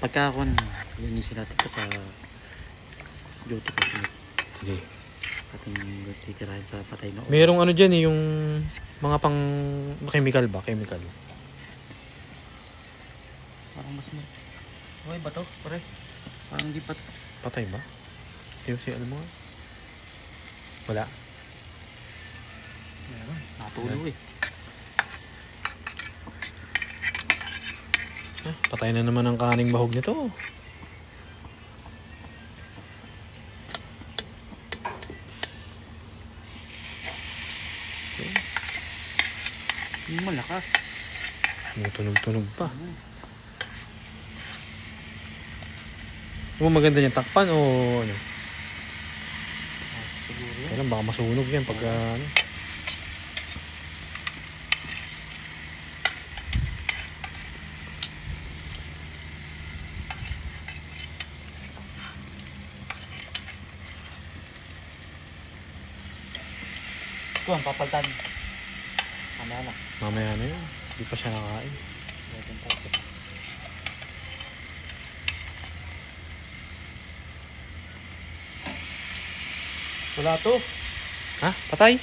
Pagka ako linisin natin ito sa duty ko. Sige. Ating titirahin sa patay na oras. Merong ano dyan eh, yung mga pang chemical ba? Chemical. Parang mas mo. Okay ba to? Pare? Parang di pa. Patay ba? Yung si ano mo? Wala. Meron. Natulo eh. Patay na naman ang kaning bahog nito. Yung malakas. Tumutunog-tunog pa. Ano maganda niyan? Takpan o ano? Ah, siguro. Kailan baka masunog yan pag ah, ano. Ito ang papaltan. Mamaya na. Mamaya na yun. Hindi pa siya nakain. Meron pa. Wala to. Ha? Patay?